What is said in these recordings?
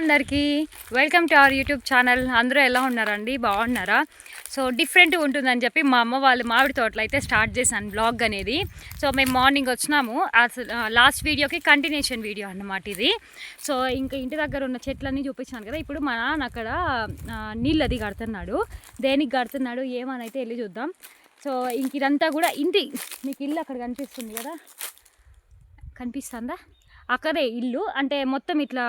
అందరికీ welcome to our YouTube channel. అందరూ ఎలా ఉన్నారండి? బాగున్నారా? సో డిఫరెంట్ ఉంటుందని చెప్పి మా అమ్మ వాళ్ళు మామిడి తోటలో అయితే స్టార్ట్ చేశాను బ్లాగ్ అనేది. సో మేము మార్నింగ్ వచ్చినాము. లాస్ట్ వీడియోకి కంటిన్యూషన్ వీడియో అన్నమాట ఇది. సో ఇంకా ఇంటి దగ్గర ఉన్న చెట్లన్నీ చూపించాను కదా. ఇప్పుడు మా నాన్న అక్కడ నీళ్ళు అది కడుతున్నాడు. దేనికి కడుతున్నాడు ఏమనైతే వెళ్ళి చూద్దాం. సో ఇంక ఇదంతా కూడా ఇంటి మీకు ఇల్లు అక్కడ కనిపిస్తుంది కదా? కనిపిస్తుందా? అక్కడే ఇల్లు. అంటే మొత్తం ఇట్లా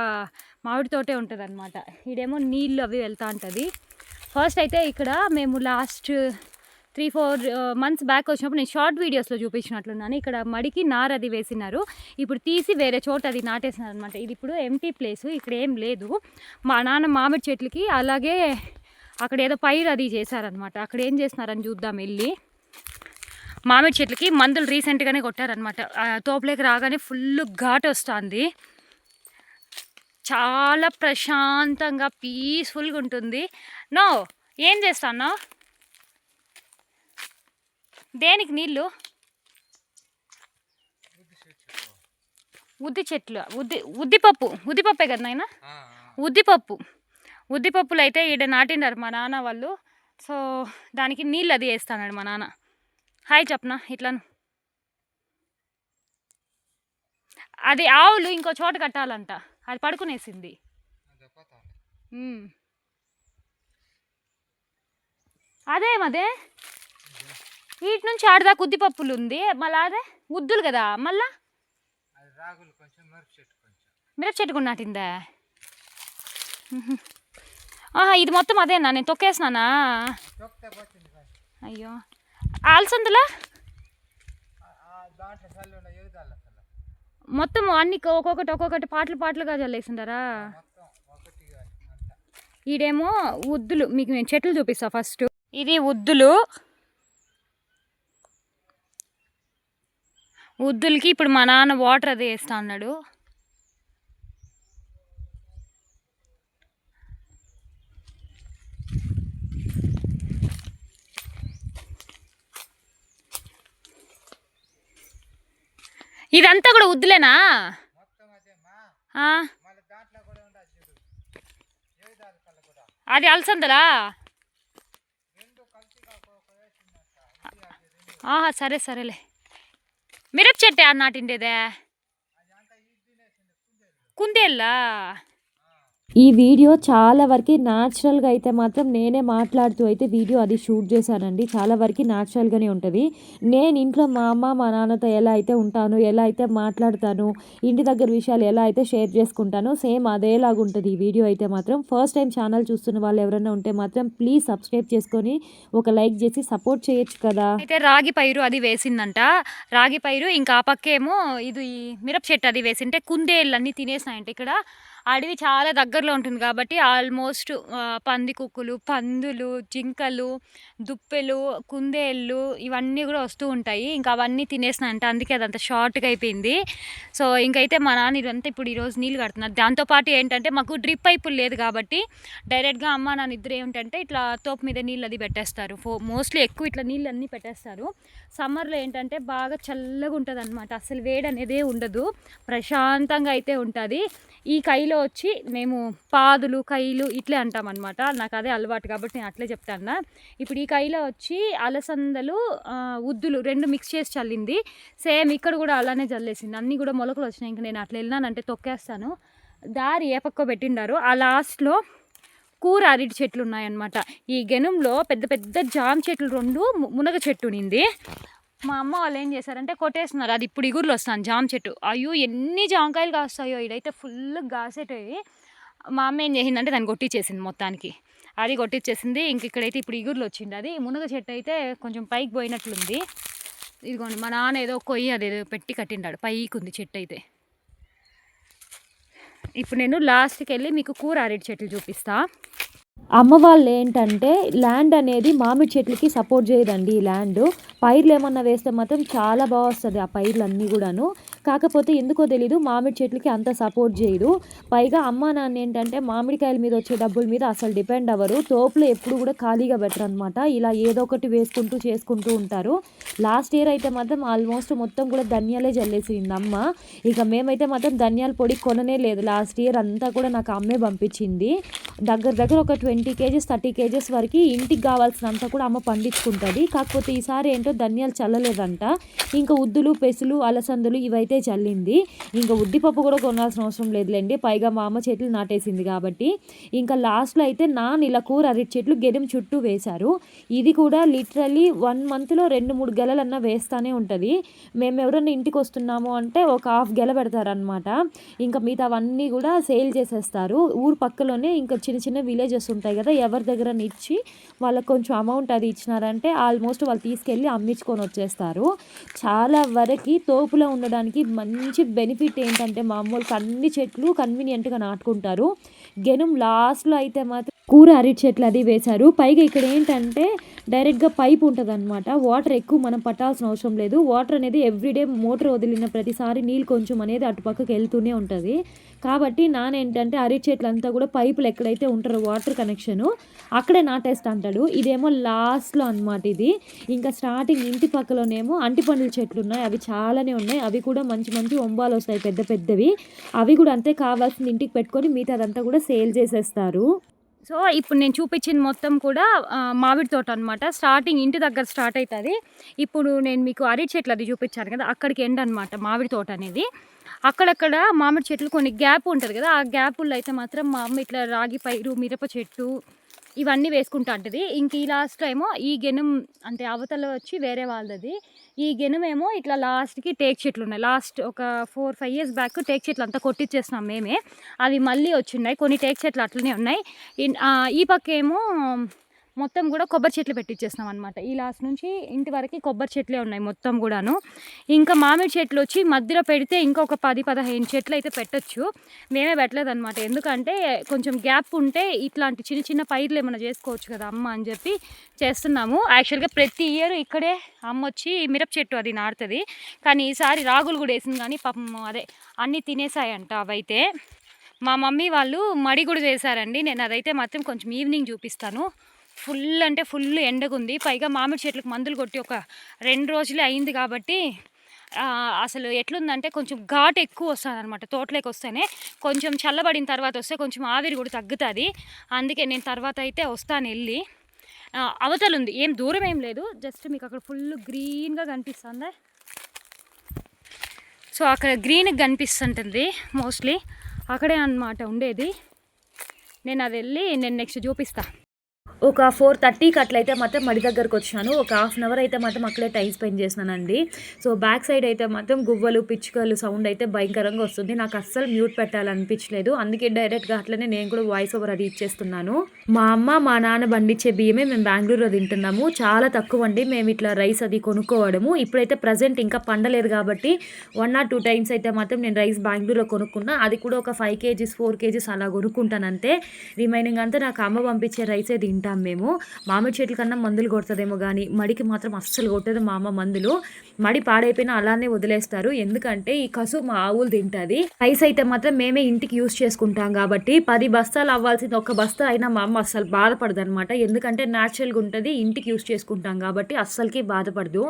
మామిడి తోటే ఉంటుంది అనమాట ఈడేమో నీళ్ళు అవి వెళ్తూ ఉంటుంది. ఫస్ట్ అయితే ఇక్కడ మేము last three four months back వచ్చినప్పుడు నేను షార్ట్ వీడియోస్లో చూపించినట్లున్నాను. ఇక్కడ మడికి నార అది వేసినారు. ఇప్పుడు తీసి వేరే చోట అది నాటేసినారు అనమాట ఇది ఇప్పుడు ఎంటీ ప్లేస్ ఇక్కడ ఏం లేదు. మా నాన్న మామిడి చెట్లకి అలాగే అక్కడ ఏదో పైరు అది చేశారనమాట అక్కడ ఏం చేస్తున్నారని చూద్దాం వెళ్ళి. మామిడి చెట్లకి మందులు రీసెంట్గానే కొట్టారనమాట తోపులేకి రాగానే ఫుల్ ఘాట్ వస్తుంది. చాలా ప్రశాంతంగా పీస్ఫుల్గా ఉంటుంది. నో ఏం చేస్తాను దేనికి నీళ్ళు? ఉద్ది చెట్లు ఉద్ది ఉద్దిపప్పు ఉద్దిపప్పే కదా నాయన? ఉద్దిపప్పు ఉద్దిపప్పులు అయితే ఈడ నాటినారు మా నాన్న వాళ్ళు. సో దానికి నీళ్ళు అది వేస్తాడు మా నాన్న. హాయ్ చెప్పనా ఇట్లాను అది ఆవులు ఇంకో చోట కట్టాలంట. అది పడుకునేసింది. అదేమదే వీటి నుంచి ఆడదాకా ఉద్దిపప్పులు ఉంది మళ్ళీ అదే? ముద్దులు కదా. మళ్ళా? మిరప చెట్టు నాటిందా. ఆహా ఇది మొత్తం అదేనా? నేను తొక్కేసినానా? అయ్యో. ఆల్సందులా? మొత్తం అన్ని ఒక్కొక్కటి ఒక్కొక్కటి పాటలు పాటలుగా చల్లేసిండారా? ఈడేమో ఉద్దులు మీకు నేను చెట్లు చూపిస్తా ఫస్ట్. ఇది ఉద్దులు. ఉద్దులకి ఇప్పుడు మా నాన్న వాటర్ అది వేస్తా అన్నాడు. ఇదంతా కూడా వద్దులేనా అది అలసందలా? ఆహా సరే సరేలే. మిరప చెట్టు నాటిండేదే కుందేళ్ళా ఈ వీడియో చాలా వరకు న్యాచురల్గా అయితే మాత్రం నేనే మాట్లాడుతూ అయితే వీడియో అది షూట్ చేశానండి. చాలా వరకు న్యాచురల్గానే ఉంటుంది. నేను ఇంట్లో మా అమ్మ మా నాన్నతో ఎలా అయితే ఉంటాను ఎలా అయితే మాట్లాడతాను ఇంటి దగ్గర విషయాలు ఎలా అయితే షేర్ చేసుకుంటానో సేమ్ అదేలాగా ఉంటుంది ఈ వీడియో అయితే మాత్రం. ఫస్ట్ టైం ఛానల్ చూస్తున్న వాళ్ళు ఎవరైనా ఉంటే మాత్రం ప్లీజ్ సబ్స్క్రైబ్ చేసుకొని ఒక లైక్ చేసి సపోర్ట్ చేయొచ్చు కదా. అయితే రాగి పైరు అది వేసిందంట. రాగి పైరు ఇంకా ఆ పక్కేమో ఇది మిరప చెట్టు అది వేసింటే కుందేళ్ళు అన్నీ తినేసినాయంట ఇక్కడ. అడవి చాలా దగ్గరలో ఉంటుంది కాబట్టి ఆల్మోస్ట్ పంది కుక్కులు పందులు జింకలు దుప్పెలు కుందేళ్ళు ఇవన్నీ కూడా వస్తూ ఉంటాయి. ఇంకా అవన్నీ తినేసినంట. అందుకే అదంత షార్ట్గా అయిపోయింది. సో ఇంకైతే మా నాన్న ఇదంతా ఇప్పుడు ఈరోజు నీళ్ళు కడుతున్నారు. దాంతోపాటు ఏంటంటే మాకు డ్రిప్ పైపులు లేదు కాబట్టి డైరెక్ట్గా అమ్మ నాన్న ఇద్దరు ఏమిటంటే ఇట్లా తోపు మీద నీళ్ళు అది పెట్టేస్తారు. ఫో మోస్ట్లీ ఎక్కువ ఇట్లా నీళ్ళు అన్నీ పెట్టేస్తారు. సమ్మర్లో ఏంటంటే బాగా చల్లగా ఉంటుంది అనమాట అసలు వేడి అనేదే ఉండదు. ప్రశాంతంగా అయితే ఉంటుంది. ఈ కైలో వచ్చి మేము పాదులు కైలు ఇట్లే అంటాం అనమాట నాకు అదే అలవాటు కాబట్టి నేను అట్లే చెప్తాను ఇప్పుడు ఈ కైలో వచ్చి అలసందలు ఉద్దులు రెండు మిక్స్ చేసి చల్లింది. సేమ్ ఇక్కడ కూడా అలానే చల్లేసింది. అన్నీ కూడా మొలకలు వచ్చినాయి. ఇంకా నేను అట్లా వెళ్ళినానంటే తొక్కేస్తాను. దారి ఏ పక్క పెట్టిండారు. ఆ లాస్ట్లో కూర అరటి చెట్లు ఉన్నాయన్నమాట. ఈ గెనుంలో పెద్ద పెద్ద జామ చెట్లు రెండు మునగ చెట్టు నింది. మా అమ్మ వాళ్ళు ఏం చేశారంటే కొట్టేస్తున్నారు. అది ఇప్పుడు ఇగుర్లు వస్తాను జామ చెట్టు. అయ్యో ఎన్ని జామకాయలు కాస్తాయో ఇదైతే ఫుల్ కాసేటవి మా అమ్మ ఏం చేసిందంటే దాన్ని కొట్టించేసింది మొత్తానికి. అది కొట్టించేసింది ఇంక ఇక్కడైతే ఇప్పుడు ఇగుర్లు వచ్చింది అది. మునగ చెట్టు అయితే కొంచెం పైకి పోయినట్లుంది. ఇదిగోండి మా నాన్న ఏదో కొయ్యి అది ఏదో పెట్టి కట్టిండాడు. పైకి ఉంది చెట్టు అయితే. ఇప్పుడు నేను లాస్ట్కి వెళ్ళి మీకు కూర అరటి చెట్లు చూపిస్తా. అమ్మ వాళ్ళు ఏంటంటే ల్యాండ్ అనేది మామిడి చెట్లకి సపోర్ట్ చేయదండి ఈ ల్యాండ్. పైర్లు ఏమన్నా వేస్తే మాత్రం చాలా బాగా వస్తుంది ఆ పైర్లు అన్నీ కూడాను. కాకపోతే ఎందుకో తెలీదు మామిడి చెట్లకి అంత సపోర్ట్ చేయదు. పైగా అమ్మ నాన్న ఏంటంటే మామిడికాయల మీద వచ్చే డబ్బుల మీద అసలు డిపెండ్ అవ్వరు. తోపులో ఎప్పుడు కూడా ఖాళీగా పెట్టరు అనమాట ఇలా ఏదో ఒకటి వేసుకుంటూ చేసుకుంటూ ఉంటారు. లాస్ట్ ఇయర్ అయితే మాత్రం ఆల్మోస్ట్ మొత్తం కూడా ధనియాలే జల్లేసింది అమ్మ. ఇక మేమైతే మాత్రం ధనియాల పొడి కొననే లేదు. లాస్ట్ ఇయర్ అంతా కూడా నాకు అమ్మే పంపించింది. దగ్గర దగ్గర ఒక ట్వంటీ కేజెస్ థర్టీ కేజెస్ వరకు ఇంటికి కావాల్సినంత కూడా అమ్మ పండించుకుంటుంది. కాకపోతే ఈసారి ఏంటో ధనియాలు చల్లలేదంట. ఇంకా ఉద్దులు పెసులు అలసందులు ఇవైతే చల్లింది. ఇంకా ఉద్దిపప్పు కూడా కొనాల్సిన అవసరం లేదులేండి. పైగా మా అమ్మ చెట్లు నాటేసింది కాబట్టి. ఇంకా లాస్ట్లో అయితే నాన్ ఇలా కూర అరటి చెట్లు గెదెం చుట్టూ వేశారు. ఇది కూడా లిటరలీ వన్ మంత్లో రెండు మూడు గెలలన్నా వేస్తూనే ఉంటుంది. మేము ఎవరైనా ఇంటికి వస్తున్నాము అంటే ఒక హాఫ్ గెల పెడతారనమాట ఇంకా మిగతా అవన్నీ కూడా సేల్ చేసేస్తారు. ఊరు పక్కలోనే ఇంకా చిన్న చిన్న విలేజెస్ ఉంటాయి కదా ఎవరి దగ్గర ఇచ్చి వాళ్ళకి కొంచెం అమౌంట్ అది ఇచ్చినారంటే ఆల్మోస్ట్ వాళ్ళు తీసుకెళ్ళి అమ్మించుకొని వచ్చేస్తారు. చాలా వరకు తోపులో ఉండడానికి మంచి బెనిఫిట్ ఏంటంటే మామూలుగా అన్ని చెట్లు కన్వీనియంట్గా నాటుకుంటారు. గెనుం లాస్ట్లో అయితే మాత్రం కూర అరటి చెట్లు అది వేశారు. పైగా ఇక్కడ ఏంటంటే డైరెక్ట్గా పైప్ ఉంటుంది అనమాట వాటర్ ఎక్కువ మనం పట్టాల్సిన అవసరం లేదు. వాటర్ అనేది ఎవ్రీడే మోటార్ వదిలిన ప్రతిసారి నీళ్ళు కొంచెం అనేది అటుపక్కకి వెళ్తూనే ఉంటుంది. కాబట్టి నానేంటంటే అరటి చెట్లు అంతా కూడా పైపులు ఎక్కడైతే ఉంటారో వాటర్ కనెక్షను అక్కడే నాటేస్తా అంటాడు. ఇదేమో లాస్ట్లో అనమాట ఇది. ఇంకా స్టార్టింగ్ ఇంటి పక్కలోనేమో అంటిపండ్ల చెట్లు ఉన్నాయి అవి చాలానే ఉన్నాయి. అవి కూడా మంచి మంచి ఒంబాలు వస్తాయి. పెద్ద పెద్దవి. అవి కూడా అంతే కావాల్సింది ఇంటికి పెట్టుకొని మిగతా అదంతా కూడా సేల్ చేసేస్తారు. సో ఇప్పుడు నేను చూపించింది మొత్తం కూడా మామిడి తోట అనమాట స్టార్టింగ్ ఇంటి దగ్గర స్టార్ట్ అవుతుంది ఇప్పుడు నేను మీకు అరటి చెట్లు అది చూపించాను కదా అక్కడికి ఎండ్ అనమాట మామిడి తోట అనేది. అక్కడక్కడ మామిడి చెట్లు కొన్ని గ్యాప్ ఉంటుంది కదా ఆ గ్యాపుల్లో అయితే మాత్రం మా అమ్మ ఇట్లా రాగి పైరు మిరప చెట్టు ఇవన్నీ వేసుకుంటా ఉంటుంది ఇంక ఈ లాస్ట్ ఏమో ఈ గెనం అంటే అవతల వచ్చి వేరే వాళ్ళది. ఈ గెనుమేమో ఇట్లా లాస్ట్కి టేక్ చెట్లు ఉన్నాయి. లాస్ట్ ఒక four five years back take చెట్లు అంతా కొట్టించేసినాం మేమే. అవి మళ్ళీ వచ్చిన్నాయి. కొన్ని టేక్ చెట్లు అట్లనే ఉన్నాయి. ఇన్- ఈ పక్క ఏమో మొత్తం కూడా కొబ్బరి చెట్లు పెట్టించేస్తాం అనమాట ఈ లాస్ట్ నుంచి ఇంటి వరకు కొబ్బరి చెట్లే ఉన్నాయి మొత్తం కూడాను. ఇంకా మామిడి చెట్లు వచ్చి మధ్యలో పెడితే ఇంకొక పది పదహైదు చెట్లు అయితే పెట్టచ్చు. మేమే పెట్టలేదు అనమాట ఎందుకంటే కొంచెం గ్యాప్ ఉంటే ఇట్లాంటి చిన్న చిన్న పైర్లు ఏమైనా చేసుకోవచ్చు కదా అమ్మ అని చెప్పి చేస్తున్నాము. యాక్చువల్గా ప్రతి ఇయర్ ఇక్కడే అమ్మ వచ్చి మిరప చెట్టు అది నాడుతుంది కానీ ఈసారి రాగులు కూడా వేసింది కానీ పాపం అదే అన్నీ తినేసాయంట అవైతే. మా మమ్మీ వాళ్ళు మడి కూడా చేశారండి. నేను అదైతే మాత్రం కొంచెం ఈవినింగ్ చూపిస్తాను. ఫుల్ అంటే ఫుల్ ఎండగుంది పైగా మామిడి చెట్లకు మందులు కొట్టి ఒక రెండు రోజులే అయింది కాబట్టి అసలు ఎట్లుందంటే కొంచెం ఘాట్ ఎక్కువ వస్తుంది అనమాట తోటలోకి వస్తేనే. కొంచెం చల్లబడిన తర్వాత వస్తే కొంచెం ఆవిరి కూడా తగ్గుతుంది. అందుకే నేను తర్వాత అయితే వస్తాను వెళ్ళి. అవతలు ఉంది ఏం దూరం ఏం లేదు. జస్ట్ మీకు అక్కడ ఫుల్ గ్రీన్గా కనిపిస్తుంది? సో అక్కడ గ్రీన్గా కనిపిస్తుంటుంది మోస్ట్లీ. అక్కడే అన్నమాట ఉండేది. నేను అది వెళ్ళి నేను నెక్స్ట్ చూపిస్తాను ఒక ఫోర్ థర్టీకి అట్లయితే మాత్రం మడి దగ్గరకు వచ్చాను. ఒక హాఫ్ అన్ అవర్ అయితే మాత్రం అక్కడే టైం స్పెండ్ చేసినానండి. సో బ్యాక్ సైడ్ అయితే మాత్రం గువ్వలు పిచ్చుకలు సౌండ్ అయితే భయంకరంగా వస్తుంది. నాకు అస్సలు మ్యూట్ పెట్టాలనిపించలేదు. అందుకే డైరెక్ట్గా అట్లనే నేను కూడా వాయిస్ ఓవర్ అది ఇచ్చేస్తున్నాను. మా అమ్మ మా నాన్న పండించే బియ్యమే మేము బెంగళూరులో తింటున్నాము. చాలా తక్కువ అండి. మేము ఇట్లా రైస్ అది కొనుక్కోవడము. ఇప్పుడైతే ప్రజెంట్ ఇంకా పండలేదు కాబట్టి వన్ ఆర్ టూ టైమ్స్ అయితే మాత్రం నేను రైస్ బెంగళూరులో కొనుక్కున్నా. అది కూడా ఒక ఫైవ్ కేజీస్ ఫోర్ కేజీస్ అలా కొనుక్కుంటాను అంతే. రిమైనింగ్ అంతా నాకు అమ్మ పంపించే రైసే తింటాం మేము. మామిడి చెట్ల కన్నా మందులు కొడుతుందేమో కానీ మడికి మాత్రం అస్సలు కొట్టదు మా అమ్మ మందులు. మడి పాడైపోయినా అలానే వదిలేస్తారు. ఎందుకంటే ఈ కసు మా ఆవులు తింటుంది. రైస్ అయితే మాత్రం మేమే ఇంటికి యూస్ చేసుకుంటాం కాబట్టి పది బస్తాలు అవ్వాల్సింది ఒక బస్తా అయినా మా అమ్మ అస్సలు బాధపడదు అనమాట ఎందుకంటే న్యాచురల్గా ఉంటుంది ఇంటికి యూస్ చేసుకుంటాం కాబట్టి అస్సలకి బాధపడదు.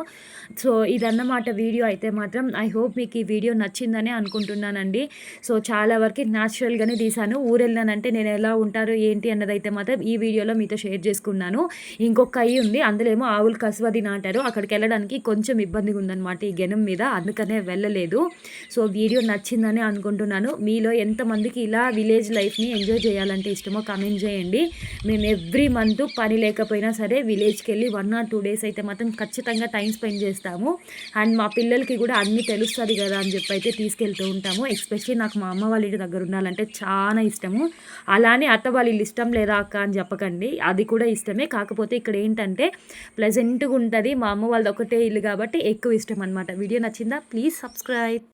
సో ఇదన్నమాట వీడియో అయితే మాత్రం. ఐ హోప్ మీకు ఈ వీడియో నచ్చిందని అనుకుంటున్నానండి. సో చాలా వరకు న్యాచురల్గానే తీశాను. ఊరెళ్ళానంటే నేను ఎలా ఉంటారో ఏంటి అన్నది అయితే మాత్రం ఈ వీడియోలో మీతో షేర్ చేసుకున్నాను. ఇంకొక అయ్యి ఉంది. అందులో ఏమో ఆవులు కసువది నాటారు అక్కడికి వెళ్ళడానికి కొంచెం ఇబ్బందిగా ఉందన్నమాట ఈ గెనం మీద. అందుకనే వెళ్ళలేదు. సో వీడియో నచ్చిందని అనుకుంటున్నాను. మీలో ఎంతమందికి ఇలా విలేజ్ లైఫ్ని ఎంజాయ్ చేయాలంటే ఇష్టమో కమెంట్ చేయండి. మేము ఎవ్రీ మంత్ పని లేకపోయినా సరే విలేజ్కి వెళ్ళి వన్ ఆర్ టూ డేస్ అయితే మాత్రం ఖచ్చితంగా టైం స్పెండ్ చేస్తాము. అండ్ మా పిల్లలకి కూడా అన్నీ తెలుస్తుంది కదా అని చెప్పి అయితే తీసుకెళ్తూ ఉంటాము. ఎస్పెషలీ నాకు మా అమ్మ వాళ్ళ ఇంటి దగ్గర ఉండాలంటే చాలా ఇష్టము. అలానే అత్త వాళ్ళ ఇష్టం లేదా అక్క అని చెప్పకండి. అది కూడా ఇష్టమే. కాకపోతే ఇక్కడ ఏంటంటే ప్లెజెంట్గా ఉంటుంది. మా అమ్మ వాళ్ళది ఒకటే ఇల్లు కాబట్టి ఎక్కువ ఇష్టం అనమాట వీడియో నచ్చిందా? Please subscribe